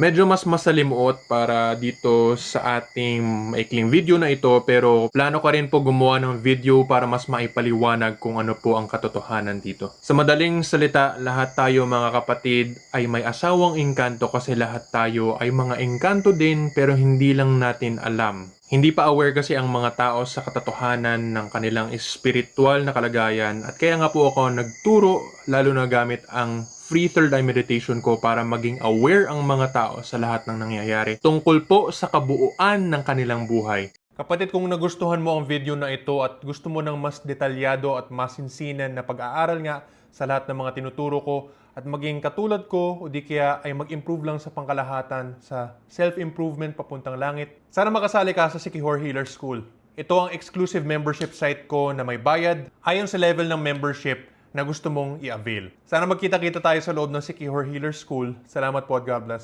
Medyo mas masalimuot para dito sa ating maikling video na ito pero plano ka rin po gumawa ng video para mas maipaliwanag kung ano po ang katotohanan dito. Sa madaling salita, lahat tayo mga kapatid ay may asawang engkanto kasi lahat tayo ay mga engkanto din pero hindi lang natin alam. Hindi pa aware kasi ang mga tao sa katotohanan ng kanilang spiritual na kalagayan at kaya nga po ako nagturo lalo na gamit ang free third eye meditation ko para maging aware ang mga tao sa lahat ng nangyayari tungkol po sa kabuuan ng kanilang buhay. Kapatid, kung nagustuhan mo ang video na ito at gusto mo ng mas detalyado at masinsinan na pag-aaral nga sa lahat ng mga tinuturo ko at maging katulad ko o di kaya ay mag-improve lang sa pangkalahatan sa self-improvement papuntang langit, sana makasali ka sa Sikihor Healer School. Ito ang exclusive membership site ko na may bayad ayon sa level ng membership na gusto mong i-avail. Sana magkita-kita tayo sa loob ng Sikihor Healer School. Salamat po at God bless.